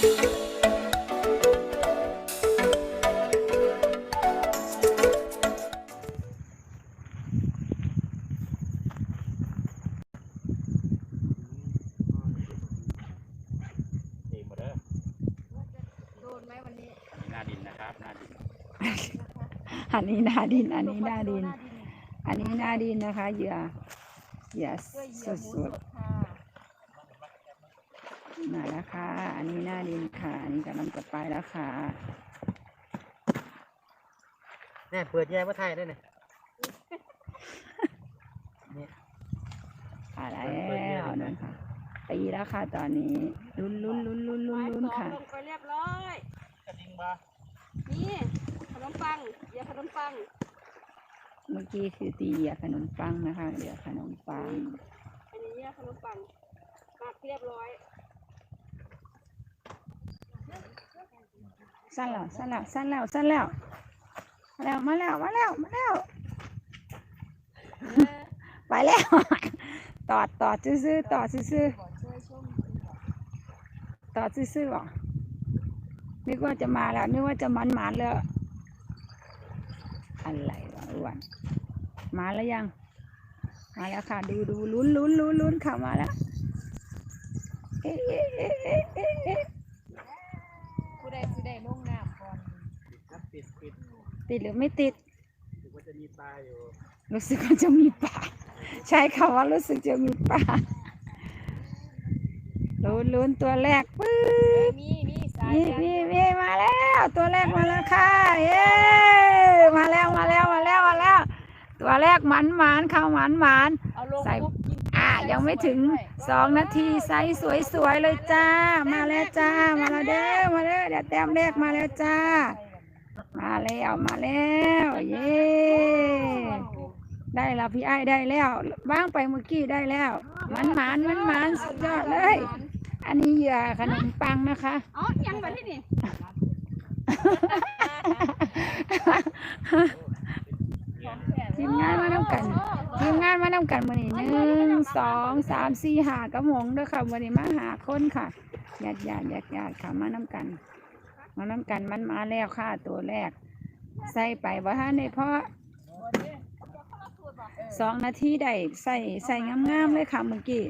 เองหมดเด้อโดนไหมวันนี้หน้าดินนะครับหน้าดินอันนี้หน้าดิน อันนี้หน้าดิน อันนี้หน้าดินนะคะเหยื่อเหยื่อช่วยเหยื่อหมูสสดด ค่ะๆมาแล้วค่ะอันนี้หน้าดินค่ะ อันนี้กำลังจะไปแล้วค่ะเนี่ยเปิดแย่ว่าไทยได้เนี่ยไปแล้วนะคะตีแล้วค่ะตอนนี้ลุ้นลุ้นลุ้นลุ้นลุ้นลุ้นค่ะลงไปเรียบร้อยกระดิ่งมานี่ขนมปังเหยื่อขนมปัง เมื่อกี้คือตีเหยื่อขนมปังนะคะเหยื่อขนมปัง อันนี้เหยื่อขนมปังหมักเรียบร้อย สั้นแล้วสั้นแล้วสั้นแล้วสั้นแล้วมาแล้วมาแล้วมาแล้วมาแล้วไปแล้วต่อต่อซื่อๆต่อซื่อช่วยชมๆต่อซื่อๆหรอนึกว่าจะมาแล้วนึกว่าจะมันมันๆแล้วอะไรวะอ้วนมาแล้วยัง มาแล้วค่ะ ดูดูลุ้นลุ้นลุ้นลุ้นค่ะมาแล้วเอ๊ะเอ๊ะเอ๊ะเอ๊ะเอ๊ะเอ๊ะ ผู้ใดผู้ใดลงน้ำก่อน ครับปิดปิด ติดหรือไม่ติดถือว่าจะมีปลาอยู่รู้สึกว่าจะมีป่า ใช้คำว่ารู้สึกจะมีป่าลุ้นลุ้นตัวแรกปื๊บมีมีสายนี่นี่นี่มาแล้ว ตัวแรกมาแล้วค่ะเย้มาแล้วมาแล้วมาแล้วมาแล้ว ตัวแรกหมันหมันเข้าหมันหมัน เอาลงใส่ ปุ๊บกินอะยังไม่ถึงสองนาทีไซส์สวยๆเลยจ้า มาแล้วจ้า มาแล้วเด้อมาเด้อเดี๋ยวแต้มแรกมาแล้วจ้า มาแล้วมาแล้วเย้ได้แล้วพี่ไอ้ายได้แล้วบ้างไปเมื่อกี้ได้แล้ว มันหมานมันหมานสุดยอดเลย อันนี้เหยื่อขนมปังนะคะอ๋อยังมาที่นี่ทีมงานมานำกันทีมงานมานำกันวันนี้หนึ่งสองสามสี่ห้ากระหมงเด้วยค่ะวันนี้มาหาคนค่ะญาติญาติญาติญาติค่ะมานำกัน มานำกันมันมาแล้วค่ะตัวแรก ใส่ไปว่าฮะในเพราะสองนาทีได้ใส่ใส่งามๆเลยค่ะเมื่อกี้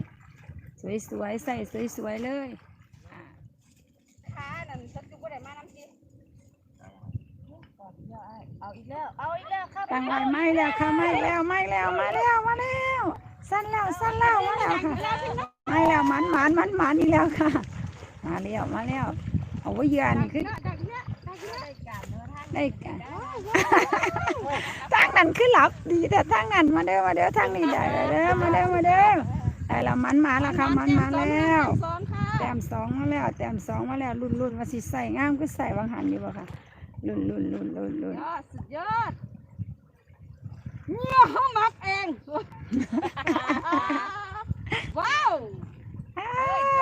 สวยๆใส่สวยๆเลยอะขานั่นสักจุกบ่ได้มาน้ำจีเอาอีกแล้วเอาอีกแล้วครับตั้งไว้ไม่แล้วค่ะไม่แล้วไม่แล้วมาแล้วมาแล้วสั้นแล้วสั้นแล้วมาแล้วค่ะไม่แล้วมันมันมันมันอีกแล้วค่ะ มาแล้วมาแล้ว เอาไว้เหยื่อนี่คือดักเนี้ยดักเนี้ยได้การเนื้อท่านได้กันทางนั้นคือหลับดีแต่ทางนั้นมาเด้อมาเด้อทางนี้ได้เด้อมาเด้อมาเด้อได้แล้วมันมาแล้วค่ะมันมาแล้วสองค่ะแต้มสองมาแล้วแต้มสองมาแล้วรุ่นรุ่นมาสิใส่งามก็ใส่บางหันอยู่บ่ค่ะรุ่นรุ่นรุ่นรุ่นรุ่นยอดสุดยอดเนี่ยเขามักเองว้าวอ้า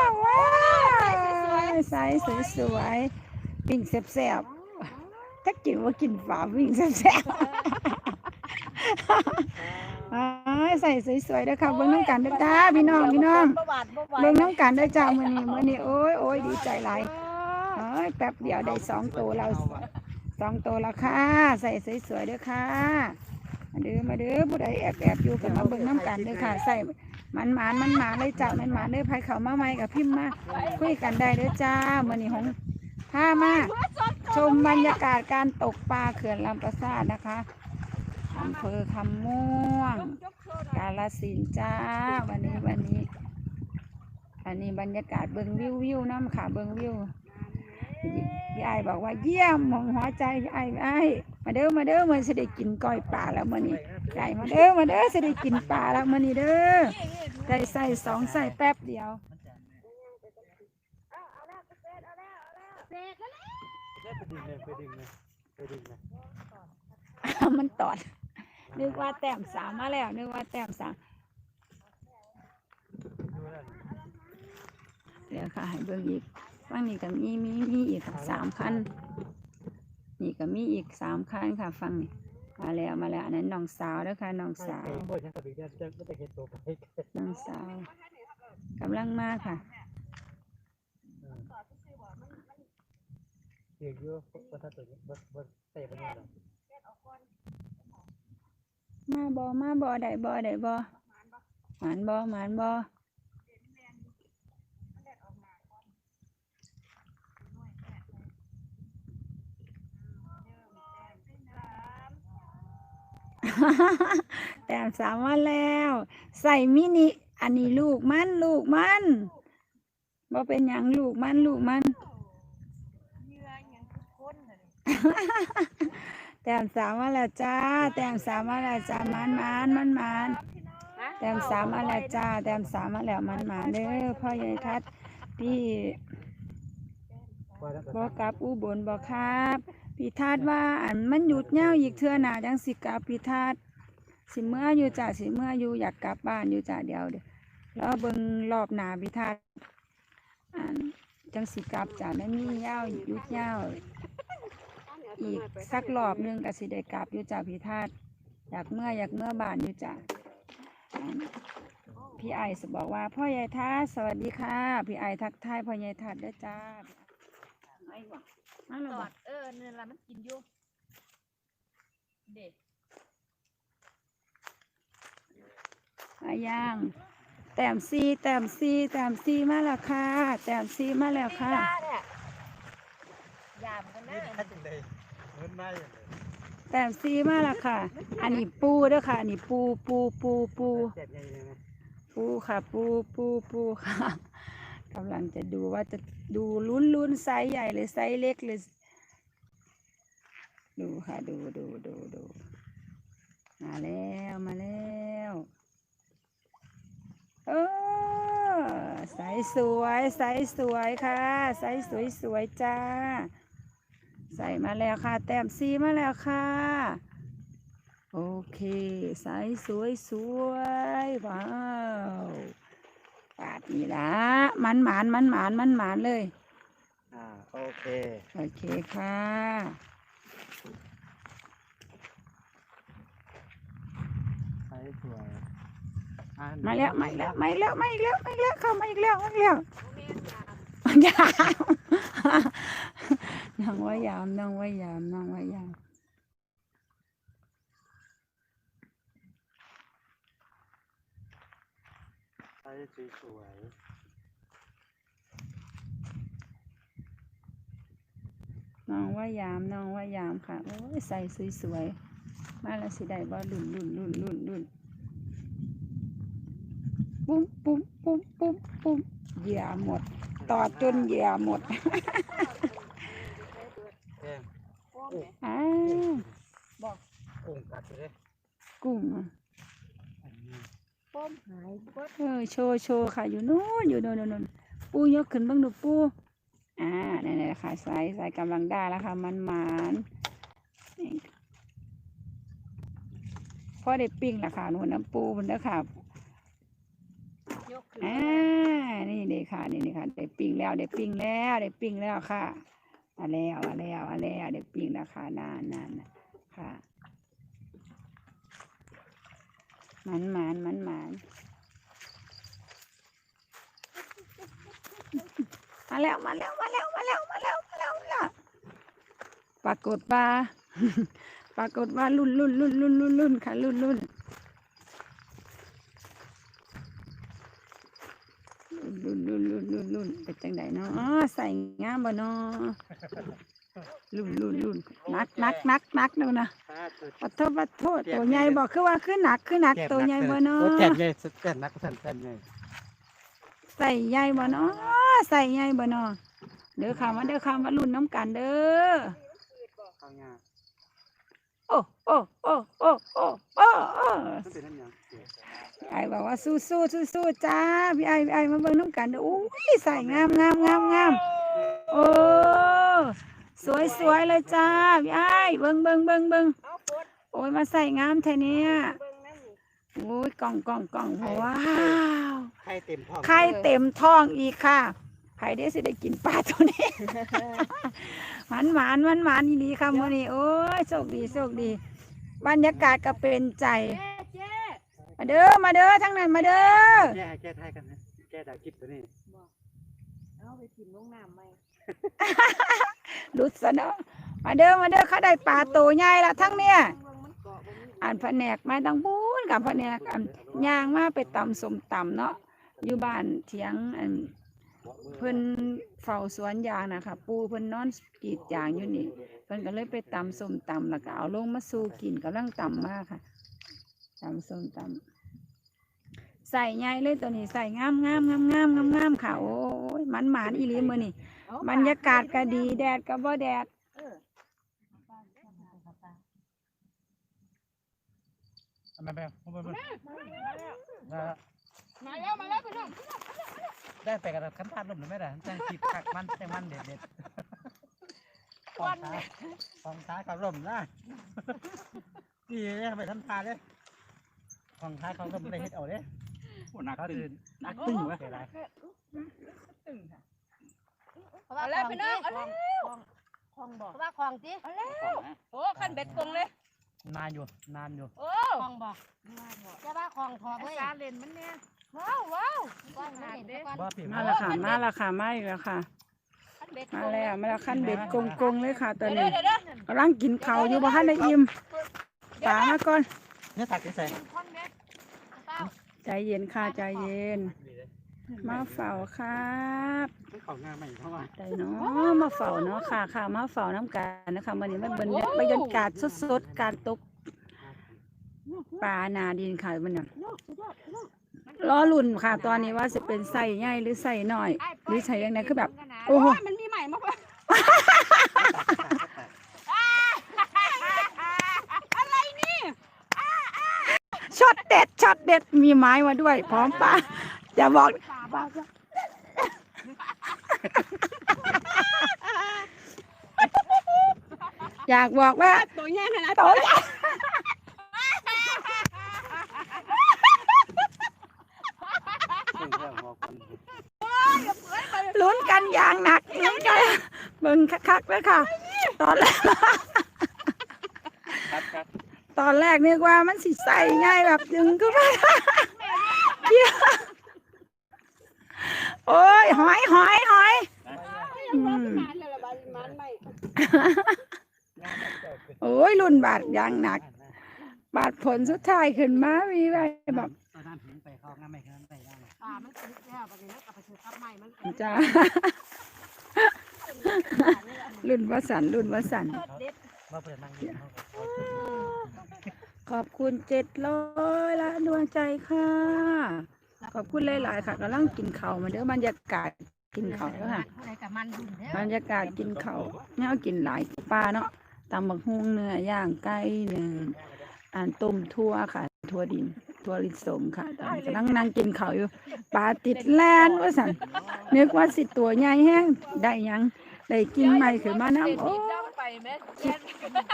วว้าว ใส่สวยๆปิ้งแซ่บๆถ้ากินว่ากินฝาปิ้งแซ่บๆอ้ายใส่สวยๆเด้อค่ะเบิ่งน้ำกันเด้อจ้าพี่น้องพี่น้องประวัติประวัติเบิ่งน้ำกันเด้อจ้ามื้อนี้มื้อนี้โอ้ยโอ้ยดีใจหลายเอ้ยแป๊บเดียวได้สองตัวแล้วสองตัวแล้วค่ะ ใส่สวยๆเด้อค่ะมาเด้อมาเด้อผู้ใดแอบแอบอยู่กันมาเบิ่งน้ำกันเด้อค่ะ ใส่ มันหมานมันหมานเลยจ้ามันหมานเด้อไผเขามาใหม่กับพิมพ์มาคุยกันได้เด้อจ้ามื้อนี้ของพามาชมบรรยากาศการตกปลาเขื่อนลำประสาทนะคะอำเภอคำม่วง กาลสินจ้า วันนี้วันนี้ อันนี้บรรยากาศเบิงวิววิวน้ำค่ะเบิงวิวพี่ไอ้ายบอกว่าเยี่ยมมองหัวใจพี่ไอ้ายพี่ไอ้าย มาเด้อมาเด้อมันจะได้กินก้อยปลาแล้วมื้อนี้ไก่มาเด้อมาเด้อจะได้กินปลาแล้วมื้อนี้เด้อได้ใส่สองใส่แป๊บเดียวได้ไปดึงเลยไปดึงเลยไปดึงเลยมันตอด นึกว่าแต้มสามมาแล้ว นึกว่าแต้มสามดูแล้วเดี๋ยวค่ะให้เบิ่งอีกฝั่งนี้ก็มีมีมีอีกค่ะสามคัน นี่ก็มีอีกสามคันค่ะฝั่งนี้มาแล้วมาแล้วอันนั้นน้องสาวแล้วค่ะน้องสาวบ่ยังกระคะจะเห็นตัวไปน้องสาวกำลังมาค่ะเด็กอยู่บ่ทันตัวนี้บ่บ่เตะบ่เนี่ยหรอกมาบ่มาบ่ได้บ่ได้บ่หมานบ่หมานบ่ แต้มสามวันแล้ว ใส่มินิ อันนี้ลูกมันลูกมันบ่เป็นหยังลูกมันลูกมันเหยื่อหยังคือคนน่ะนี่แต้มสามวันแล้วจ้า แต้มสามวันแล้วจ้ามันมันมันมันแต้มสามวันแล้วจ้า แต้มสามวันแล้วมันมันเด้อพ่อใหญ่ทัดพี่บ่แล้วก็บอกกลับอุบลบอกครับ พี่ทัดว่าอันมันหยุดยาวอีกเทื่อหนาจังสิกลับพี่ทัดสิเมื่ออยู่จ้าสิเมื่ออยู่อยากกลับบ้านอยู่จ้าเดียวเดี๋ยวแล้วเบิ่งรอบหนาพี่ทัดอันจังสิกลับจ้าไม่มียาวหยุดยาวอีกสักรอบหนึงก็สิได้กลับอยู่จ้าพี่ทัดอยากเมื่ออยากเมื่อบ้านอยู่จ้าอันพี่ไอสบอกว่าพ่อใหญ่ทัดสวัสดีค่ะ พี่ไอทักทายพ่อใหญ่ทัดเด้อจ้าไม่หวังมา แล้วตบออกดเออนี่ล่ะมันกินอยู่เด็กมาย่าง แต้มซีแต้มซีแต้มซีมาแล้วค่ะ แต้มซีมาแล้วค่ะเนี่ยยามกันนะนี่ทัดจังได๋เหมือนมาอย่างเลยแต้มซีมาแล้วค่ะ อันนี้ปูเด้อค่ะ อันนี้ปูปูปูปูแซ่บใหญ่เลยนะ ปูค่ะ ปูปูปูค่ะ กำลังจะดูว่าจะดูลุ้นลุ้นไซส์ใหญ่หรือไซส์เล็กหรือดูค่ะดูดูดูดูมาแล้วมาแล้วเออใสสวยใสสวยค่ะใสสวยสวยจ้า ใส่มาแล้วค่ะ แต้มซีมาแล้วค่ะโอเคใสสวยสวยว้าว ปาดนี่ละมันหมานมันหมานมันหมานเลย อ่าโอเค โอเคค่ะ ใช้สวยอ่มาแล้วมาอีกแล้วมาอีกแล้วมาอีกแล้วมาอีกแล้วเข้ามาอีกแล้วมาอีกแล้วโอ้แม่นยามยามน้องว่ายามน้องว่ายามน้องว่ายาม ใช้สวยน้องว่ายามน้องว่ายามค่ะ โอ้ยใส่สวยๆ มาแล้วสิได้บ่ลุ่นลุ่นลุ่นลุ่นลุ่นปุ้มปุ้มปุ้มปุ้มปุ้มเหยื่อหมดๆตอดจนเหยื่อหมดแก้มโอ้แม่อ้าวกุ้งกัดเลยกุ้งอะอันนี้ ป้อมหายเบิดเออโชว์โชว์ค่ะ อยู่นู้นอยู่นู้นนู้นนู้นปูยกขึ้นเบ้างดูปูอ่านี่นๆค่ะใส่ใส่กำลังได้แล้วค่ะมันหมานนี่พอได้ปิ้งแล้วค่ะนู่นน้ำปูมันแล้วค่ะยกขึ้นอ่านี่เด็ค่ะนี่นี่ค่ะได้ปิ้งแล้วได้ปิ้งแล้วได้ปิ้งแล้วค่ะมาแล้วมาแล้วมาแล้วได้ปิ้งแล้วค่ะนานนานค่ะ หมันหมานหมันหมานมาแล้วมาแล้วมาแล้วมาแล้วมาแล้วมาแล้วล้วปรากฏว่าปรากฏว่ารุ่นรุ่นรุ่นรุ่นรุ่นรุ่นค่ะรุ่นรุ่นรุ่นรุ่นรุ่นรุ่นรุ่นเป็นจังไดเนาะอ๋อใส่งามบ่เนาะ รุ่นรุ่นรุ่นนักนักนักนักเนาะนะถ้าตัวปัดโทษปัดโทษตัวใหญ่บอกคือว่าคือหนักคือหนักตัวใหญ่บ่เนาะโอ้แก้มใหญ่สุดแก้มนักสั่นแก้มใหญ่ใส่ใหญ่บ่เนาะใส่ใหญ่บ่เนาะเด้อค่ะมาเด้อค่ะมาลุ้นน้ำกันเด้อเข้าง่ายโอ้โอ้โอ้โอ้โอ้โอ้โอ้มันเป็นน้ำหยังไอ้บอกว่าสู้สู้สู้สู้จ้าพี่ไอ้พี่ไอ้มาเบิ่งน้ำกันเด้ออุ้ยใส่งามงามงามงามโอ้ สวยสวยเลยจ้าพี่ไอ้เบิ่งเบิ่งเบิ่งเบิ่งเอาปดโอ้ยมาใส่งามแท้เนี่ยเบิ่งนั่นนี่โอ้ยกล่องกล่องกล่องว้าวไข่เต็มท้องไข่เต็มท้องอีกค่ะไผ่ได้สิได้กินปลาตัวนี้หวานหวานหวานหวานอีนีค่ะมื้อนี้โอ้ยโชคดีโชคดี บรรยากาศก็เป็นใจเจ๊เจ๊มาเด้อมาเด้อทั้งนั้นมาเด้อแก้แก้ไทยกันนะแก้ดาวคลิปตัวนี้เอา ไปกินลงน้ำไหมหลุดซะเนาะมาเด้อมาเด้อเขาได้ปลาโตใหญ่ละทั้งเนี่ยอันแผนกไม้ต้องบูนกับแผนกอันย่างมาไปตำสมตำเนาะอยู่บ้านเถียงอันเพิ่นเฝ้าสวนยางนะคะปูเพิ่นนอนกรีดยางอยู่นี่เพิ่นก็เลยไปตำสมตำแล้วก็เอาลงมาสู่กินกำลังตำมากค่ะตำสมตำ ใส่ใหญ่เลยตัวนี้ใส่งามงามงามงามงามงามค่ะโอ้ยมันหมานอีหลีมือนี่บรรยากาศก็ดีแดดก็บ่แดดทำไมไปผมไปมาแล้วมาแล้วพี่น้องได้ไปกับขันทานลมหรือไม่ได้จังคิดคักมันจังมันเด็ดเด็ดฟองท้าฟองท้ากับลมนะนี่เนี่ยไปทำทานเลยฟองท้าเขาลมได้เฮ็ดเอาเด้โอ้ หนักเขาตึตื่งนหนักตึงเว้ยเสียดายเอาแล้วพี่น้องเอาแล้วคลองบอกว่าคลองจีโอ้ขันเบ็ดกงเลย นานอยู่นานอยู่ โอ้คลองบอกจะว่าคลองทอเว้ยซาเลนมันเนี่ยว้าวว้าวกว้างไม่เห็นแต่ก่อนบ่ปีมาและค่ะมาและค่ะมาอีกแล้วค่ะ ขันเบ็ดมาแล้วมาแล้วขั้นเบ็ดกงกงๆเลยค่ะตัวเดี๋ยวนี้เดี๋ยวเดี๋ยวกำลังกินข้าวอยู่บ่ทันได้อิ่มปลามาก่อนเนี่ยตักที่ใส่คนเม็ดเต้า ใจเย็นค่ะใจเย็น มาเฝ้าครับไม่ของงานใหม่เพราะว่าใจเนาะมาเฝ้าเนาะค่ะค่ะมาเฝ้าน้ำกันนะคะวันนี้มันเป็นบรรยากาศสดๆการตกปลานาดินค่ะมันน่ะรอลุ่นค่ะ ตอนนี้ว่าจะเป็นใส่ใหญ่หรือใส่น้อย หรือใส่ยังไงคือแบบ โอ้โหมันมีใหม่มาเพิ่ม ช็อต เด็ดช็อตเด็ดมีไม้มาด้วย พร้อมปลาอย่าบอกอยากบอกว่าตัวใหญ่ขนาดโตใหญ่ลุ้นกันอย่างหนักลุ้นกันเบิ่งคักๆเลยค่ะ ตอนแรกครับครับ ตอนแรกนึกว่ามันสิใส่ง่ายแบบดึงก็ไม่ได้เดี๋ยวโอ้ยหอยหอยหอยอืมโอ้ยรุ่นบาดยางหนัก บาดผลสุดท้ายขึ้นมา มีไแบบตอนนั้นถึงไปเข้างานใหม่านไปได้เลยป่ามันติดแล้วประเด็นนั้นกลับไปซื้อทับใหม่มันจ้ารุ่นวสันรุ่นวสันมาเปิดนั่ง ขาก็ขอบคุณเจ็ดร้อยละดวงใจค่ะ ขอบคุณหลายๆค่ะกำลังกินข้าวมาเด้อบรรยากาศกินข้าวเด้อค่ะผู้ใดกับมันดุนเด้อบรรยากาศกินข้าวเนี่ยกินหลายปลาเนาะตำบักฮุงเนื้อย่างไก่เนื้ออ่านต้มทั่วค่ะ ทั่วดิน ทั่วลิสมค่ะตอนนี้กำลังนั่งกินข้าวอยู่ปลาติดแลนว่าสันนึกว่าสิตัวใหญ่แห้งได้หยังได้กินใหม่ขึ้นมาน้ำโอ้ดังไปไหม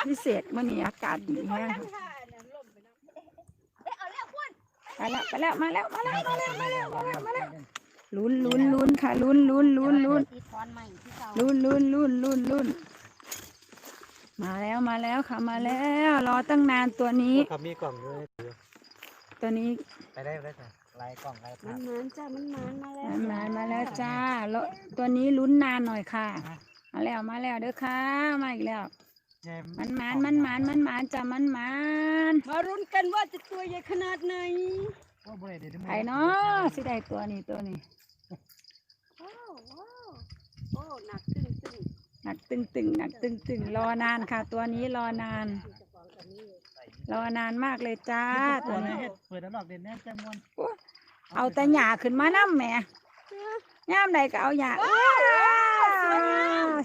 พิเศษมื่อนี้อากาศดีแห้ง ค่ะไปแล้วไปแล้วมาแล้วมาแล้วมาแล้วมาแล้วมาแล้วมาแล้วลุ้นลุ้นลุ้นค่ะลุ้นลุ้นลุ้นลุ้นติดคอนใหม่ที่เก่าลุ้นลุ้นลุ้นลุ้นลุ้นมาแล้วมาแล้วค่ะมาแล้วรอตั้งนานตัวนี้เขามีกล่องด้วยตัวนี้ไปได้ได้ค่ะลายกล่องลายมัผ้านมันจ้ามันมันมาแล้วมามาแล้วจ้าแล้วตัวนี้ลุ้นนานหน่อยค่ะ มาแล้วมาแล้วเด้อค่ะมาอีกแล้ว มันหมานมันหมานมันหมานจ้ามันหมานมารุ้นกันว่าจะตัวใหญ่ขนาดไหนว่าบ่ได้เดี๋ยวไอ้เนาะสิได้ตัวนี้ตัวนี้ว้าวว้าวโอ้หนักตึ้งตึ้งหนักตึงตึงหนักตึงตึงรอนานค่ะ ตัวนี้รอนาน รอนานมากเลยจ้าตัตัววนี้นี้เปิดแล้วหลอกเด่นแน่แจ้งมวนเอาแต่หยาขึ้นมาน้ำแหม่ย่ามใดก็เอาหยา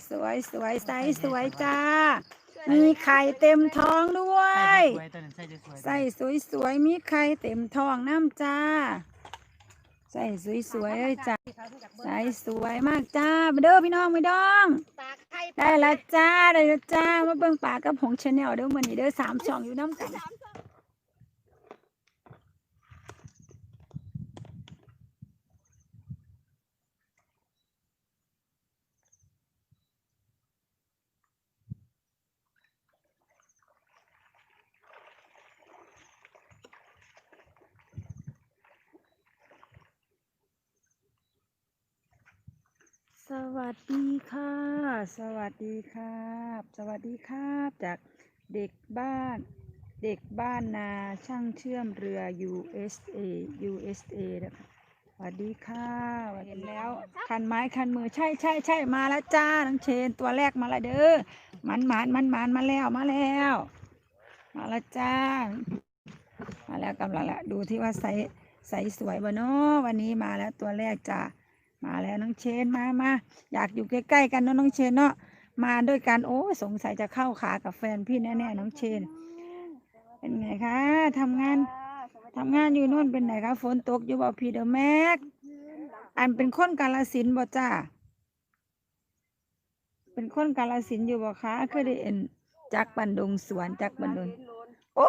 สวยสวยใสสวยจ้า มีไข่เต็มท้องด้วยสวยตัวนั้นใส่สวยใส่สวยสวยๆมีไข่เต็มท้องน้ำจ้า ใส่สวยสวยๆเลยจ้าใส่สวยมากจ้ามาเด้อพี่น้องไม่ดองตาไข่ได้และจ้าได้และจ้ามาเบิ่งปลากับผงชาแนลเด้อมื้อนี้เด้อสามช่องอยู่น้ำกัน ส วัสดีค่ะ สวัสดีครับ สวัสดีครับจากเด็กบ้าน เด็กบ้านนาช่างเชื่อมเรือ USA USA นะคะสวัสดีค่ะเห็นแล้ว คันไม้คันมือใช่ใช่ใช่มาแล้วจ้าน้องเชนตัวแรกมาและเด้อมันมานมันมานมาแล้วมาแล้ว มาแล้วจ้า มาแล้วกำลังละดูที่ว่าใสใสสวยบ่เนาะวันนี้มาแล้วตัวแรกจ้า มาแล้วน้องเชนมามาอยากอยู่ใกล้ๆกันเนาะน้องเชนเนาะมาด้วยกันโอ้ยสงสัยจะเข้าขากับแฟนพี่แน่ๆน้องเชน เป็นไงคะทำงานทำงานอยู่นู่นเป็นไหนคะฝนตกอยู่บ่พี่เดอะแม็กอันเป็นคนกาลสินธุ์บ่จ้าเป็นคนกาลสินธุ์อยู่บ่คะเคยได้เห็นจักบันดงสวนจักบันดงโอ้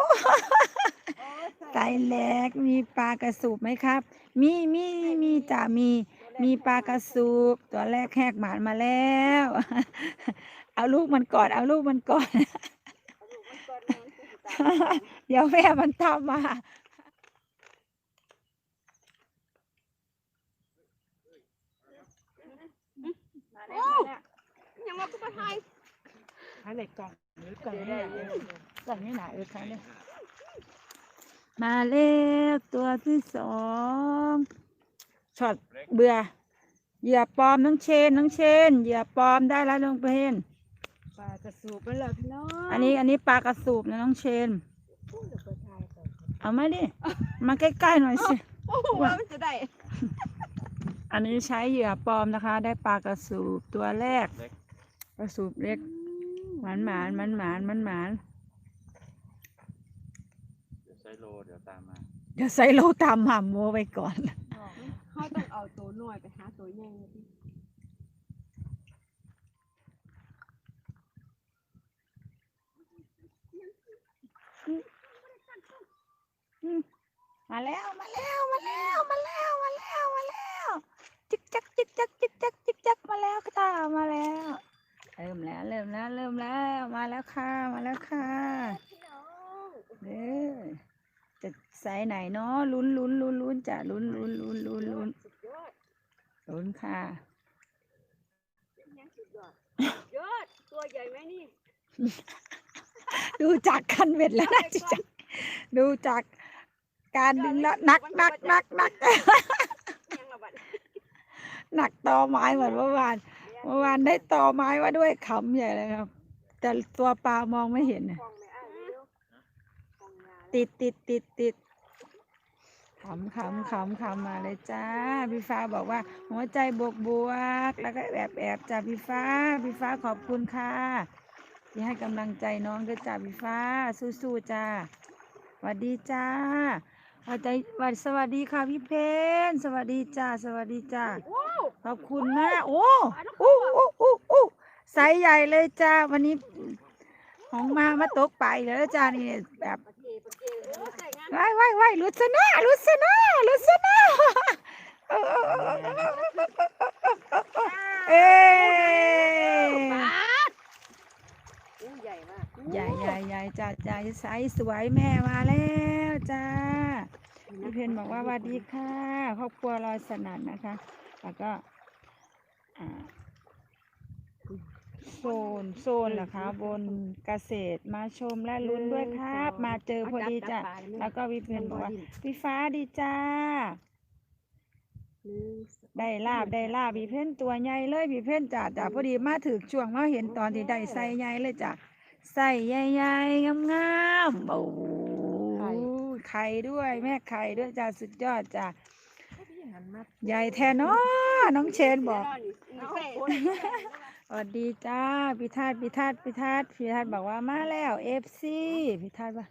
ไตแหลกมีปลากระสูบไหมครับ มีมีมีจ้ามี มีปลากระสูบตัวแรกแหกหมานมาแล้ว เอาลูกมันก่อน เอาลูกมันก่อน เดี๋ยวแม่มันตามมาโอ้ยังมากูไปไทยอะไรกล่องหรือกล่องนี่ไหนกล่องนี่ไหนเออใครเนี่ยมาเร็วตัวที่สอง ช็อตเบื่อเหยื่อปลอมน้องเชนน้องเชนเหยื่อปลอมได้แล้วน้องเพนปลากระสูบไปเลยพี่น้องอันนี้อันนี้ปลากระสูบนะน้องเชน เอามาดิ มาใกล้ๆหน่อยสิ โอ้โหว่ามันจะได้ อันนี้ใช้เหยื่อปลอมนะคะ ได้ปลากระสูบตัวแรกเล็กกระสูบเล็กหมานหมานหมานหมานหมานหมานเดี๋ยวใช้โลเดี๋ยวตามมา เดี๋ยวใส่โลตามหม่ำโมไปก่อน เขาต้องเอาตัวน้อยไปหาตัวใหญ่เลยดิมาแล้วมาแล้วมาแล้วมาแล้วมาแล้วมาแล้วจิกจักจิกจักจิกจักจิกจักมาแล้วค่ะมาแล้วเริ่มแล้วเริ่มแล้วเริ่มแล้วมาแล้วค่ะมาแล้วค่ะเด้อ จะใส่ไหนเนาะลุ้นลุ้นลุ้นลุ้นจ้ะลุ้นลุ้นลุ้นลุ้นลุ้นสุดยอดลุ้นค่ะยังสุดยอดยอดตัวใหญ่ไหมนี่ ดูจากคันเบ็ดแล้วนะจิกจักดูจากการดึงแล้วหนักหนักหนักหนักยังระบาดหนักต่อไม้เหมือนเมื่อวานเมื่อวานได้ต่อไม้มาด้วยขำใหญ่เลยครับ แต่ตัวปลามองไม่เห็นน่ะ กองไม่อ้ายเร็วกองยา ติดติดติดติดขำขำขำขำมาเลยจ้า พี่ฟ้าบอกว่า หัวใจบวกบวก แล้วก็แอบแอบจ้าพี่ฟ้า พี่ฟ้าขอบคุณค่ะ ที่ให้กำลังใจน้องด้วยจ้าพี่ฟ้า สู้ๆจ้าสวัสดีจ้าสวัสดีสวัสดีสวัสดีค่ะพี่เพนสวัสดีจ้า สวัสดีจ้าว้าวขอบคุณมาก โอ้โอ้โอ้โอ้โอ้ไซส์ใหญ่เลยจ้า วันนี้ของมามาตกไปแล้วจ้านี่แบบ ว้ายว้ายว้ายลุสนาลุสนาลุสนาเออเออปาดอู้ใหญ่มากใหญ่ใหญ่ใหญ่จ้าจ้าไซส์สวยแม่มาแล้วจ้าพี่เพนบอกว่าสวัสดีค่ะครอบครัวรอยสนั่นนะคะ แล้วก็อ่า โซนโซนเหรอคะบนเกษตรมาชมและลุ้นด้วยครับ มาเจอพอดีจ้ะแล้วก็พี่เพนบอกว่าพี่ฟ้าดีจ้าหนึ่งได้ลาบได้ลาบพี่เพ่นตัวใหญ่เลยพี่เพ่นจ้ะจ้ะพอดีมาถึงช่วงมาเห็นตอนที่ได้ใส่ใหญ่เลยจ้ะใส่ใหญ่ๆงามๆโอ้โหไข่ด้วย แม่ไข่ด้วยจ้ะสุดยอดจ้ะใหญ่แท้เนาะน้องเชนบอกนี่ใส่ส วัสดีจ้าพิทัศน์พิทัศน์พิทัศน์พิทัศน์บอกว่ามาแล้วเอฟซีพิทัศน์ว่า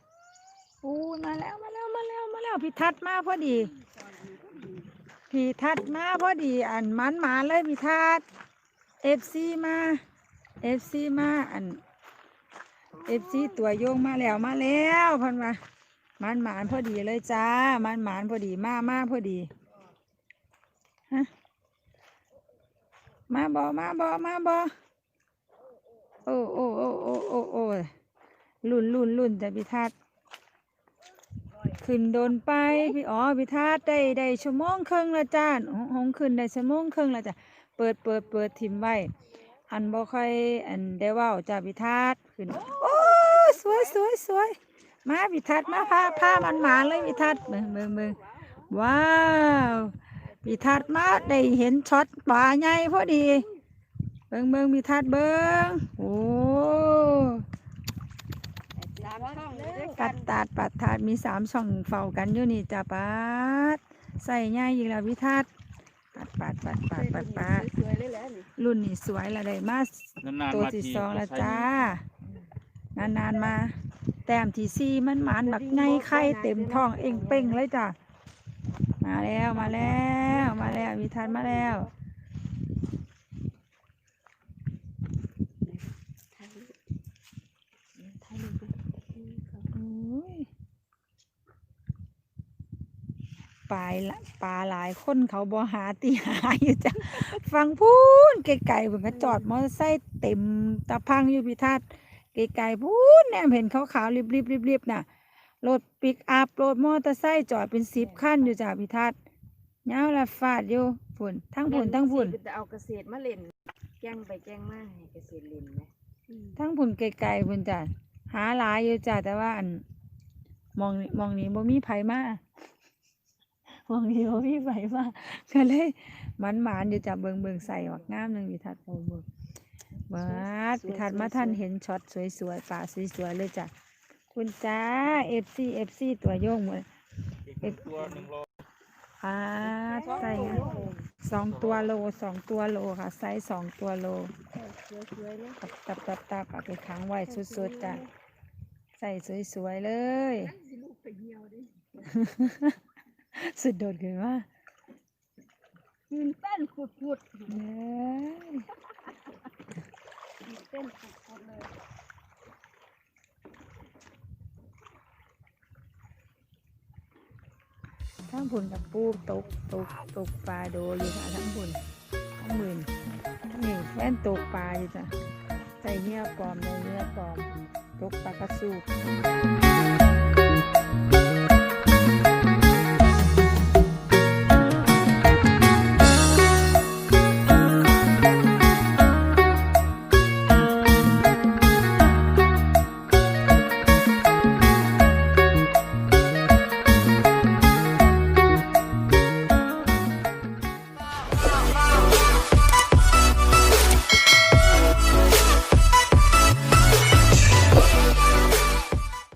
อู้มาแล้วมาแล้วมาแล้วมาแล้วพิทัศน์มาพอดีพิทัศน์มาพอดีอันมันหมาเลยพิทัศน์เอฟซีมาเอฟซีมาอันเอฟซีตัวโยงมาแล้วมาแล้วพันว่ามันหมานพอดีเลยจ้ามันหมานพอดีมามาพอดีฮะ มาบอมาบอมาบอโอ้โอ้โอ้โอ้โอ้โอ้ลุ่นลุ่นลุ่นแต่พิทัศขึ้นโดนไปพี่อ๋อพิทัศได้ได้ชั่วโมงครึ่งละจ้าหงหงขึ้นได้ชั่วโมงครึ่งละจ้ะเปิดเปิดเปิดทิมไว้อันบ่ค่อยอันได้ว้าจ้าพิทัศขึ้นโอ้สวยสวยสวยมาพิทัศมาพาพามันหมาเลยพิทัศน์เบิ่งเบิ่งเบิ่งว้าว พิทัศน์มาได้เห็นช็อตปลาใหญ่พอดี เบิ่งเบิ่งพิทัศน์เบิ่งโอ้สามช่องเลยด้วยปักัดนตาดปัดถาดมีสามช่องเฝ้ากันอยู่นี่จ้าปัดใส่ง่ายอีกแล้วพิทัศน์ปัดปัดปัดปัดปัดปัดสวยๆเลยแหละนี่รุ่นนี้สวยละได้มานานๆตัวมาที่ทีสองแล้วใช้จ้านานๆมา แต้มที่สี่มันหมานบักไงไข่เต็มท้องเอ่งเป่งเลยจ้ะ มาแล้วมาแล้วมาแล้วมีทันมาแล้วปปลายปลาหลายคนเขาบ่หาตีหาอยู่จ้ะฟังพูนไกลๆเพิ่นก็จอดมอเตอร์ไซค์เต็มตะพังอยู่พิทัศน์ไกลๆพูนแนมเห็นขาวๆรีบๆรีบๆน่ะ รถปิกอัพรถมอเตอร์ไซค์จอดเป็นสิบคันอยู่จ้ะพิทัศน์ยาวละฟาดอยู่ฝุ่นทั้งฝุ่นทั้งฝุ่นสิจะเอาเกษตรมาเล่นแกล้งไปแกล้งมาให้เกษตรเล่นไหมทั้งฝุ่นไกลๆฝุ่นจ้ะหาหลายอยู่จ้ะแต่ว่าอันมองนี่มองนี้บ่มีไผมามองนี้บ่มีไผมาก็เลยมันหมานๆอยู่จ้ะเบิงเบิงใส่หมักงามหนึงพิทัศน์โอ้เบิงบาดพิทัศน์มาท่านเห็นช็อตสวยๆป่าสวยๆเลยจ้ะ คุณจ้า FC FC ตัวโยงหมดอีกตัวหนึ่งโลอ่าใส่สองตัวโลสองตัวโลค่ะไซส์สองตัวโลสวยๆเลยตับตับตับตับเอาไปค้างไว้สุดๆจ้ะใส่สวยๆเลยสุดโดดขึ้นมาตื่นเต้นขุดเด้อๆตื่นเต้นขุดๆเลย ทั้งผุนกับปูตกตกตกปลาโดอยู่ค่ะทั้งผุนทั้งหมื่นทั้งนี่แว่นตกปลาอยู่จ้ะใส่เนื้อปลอมในเนื้อปลอมตกปลากระสูบ